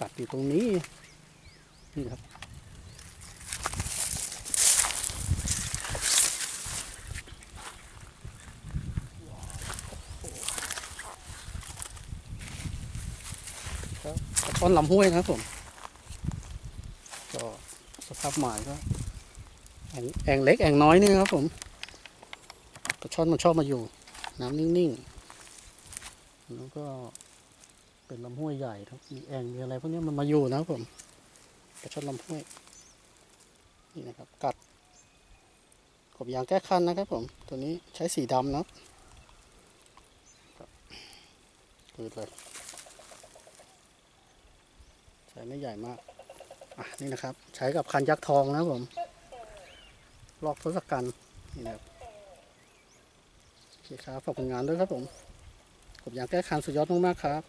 กัดอยู่ตรงนี้ นี่ครับครับกระท้อนลำห้วยนะครับผม ก็สภาพหมายก็แองแองเล็กแองน้อยนี่นะครับผมปลาช่อนมันชอบมาอยู่ น้ำนิ่งๆ แล้วก็ เป็นลำห้วยใหญ่ครับมีแอ่งมีอะไรพวกนี้มันมาอยู่นะครับผมปลาช่อนลำห้วยนี่นะครับ กัดกบยางแก้คันนะครับผม ตัวนี้ใช้สีดำนะครับครับปืดเลยใช้ไม่ใหญ่มากอะนี่นะครับ ใช้กับคันยักษ์ทองนะผม ลอกทศกัณฐ์นี่นะครับโอเคครับขอบคุณงานด้วยครับผมผมอยากแก้คันสุดยอดมากๆครับ